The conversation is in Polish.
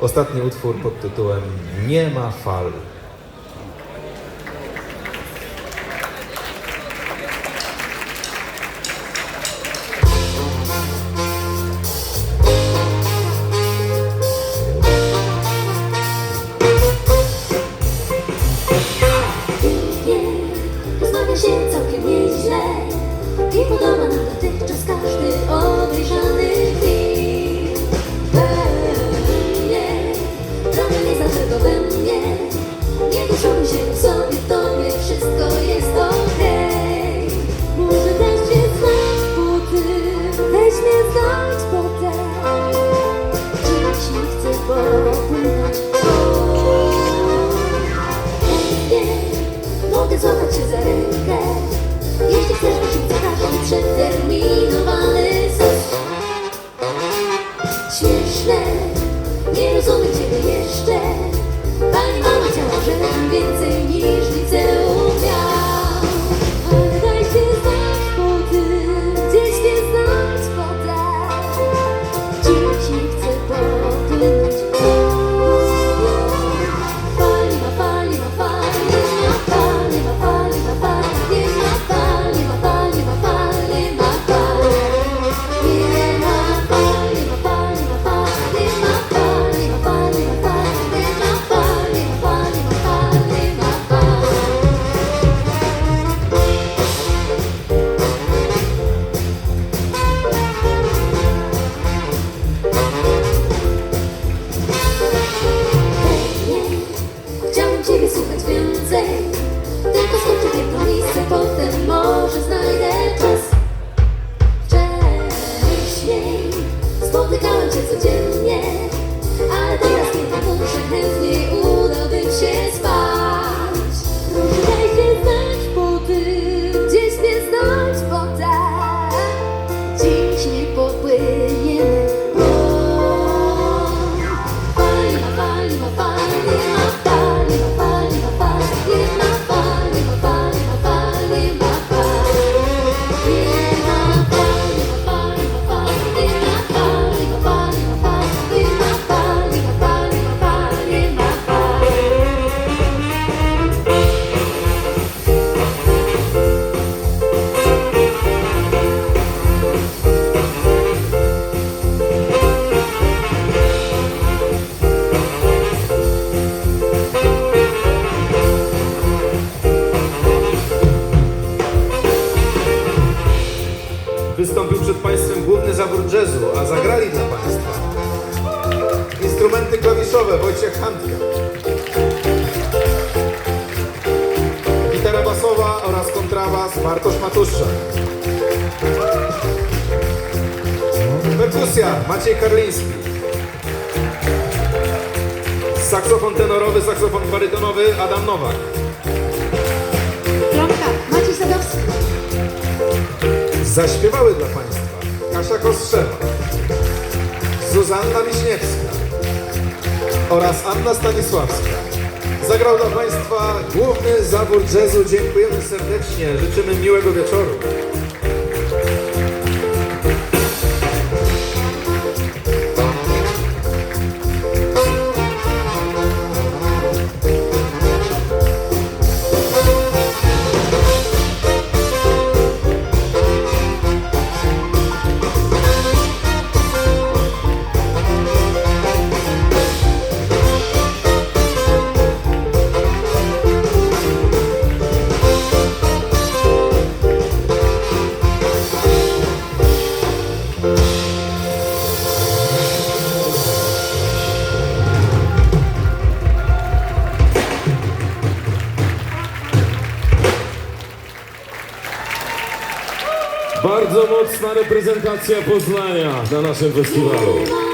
Ostatni utwór pod tytułem Nie ma fal. się całkiem nieźle I podoba nam dotychczas każdy obejrzany film mogę złapać cię za rękę. Jeśli chcesz być dziennikarzem przeterminowany Śmieszne, nie rozumiem ciebie jeszcze. Pani mama chciała, żebym więcej Bartuszczak. Perkusja Maciej Karliński. Saksofon tenorowy, saksofon barytonowy Adam Nowak. Trąbka Maciej Sadowski. Zaśpiewały dla Państwa Kasia Kostrzewa, Zuzanna Wiśniewska oraz Anna Stanisławska. Zagrał dla Państwa główny zawód jazzu. Dziękujemy serdecznie. Życzymy miłego wieczoru. Bardzo mocna reprezentacja Poznania na naszym festiwalu.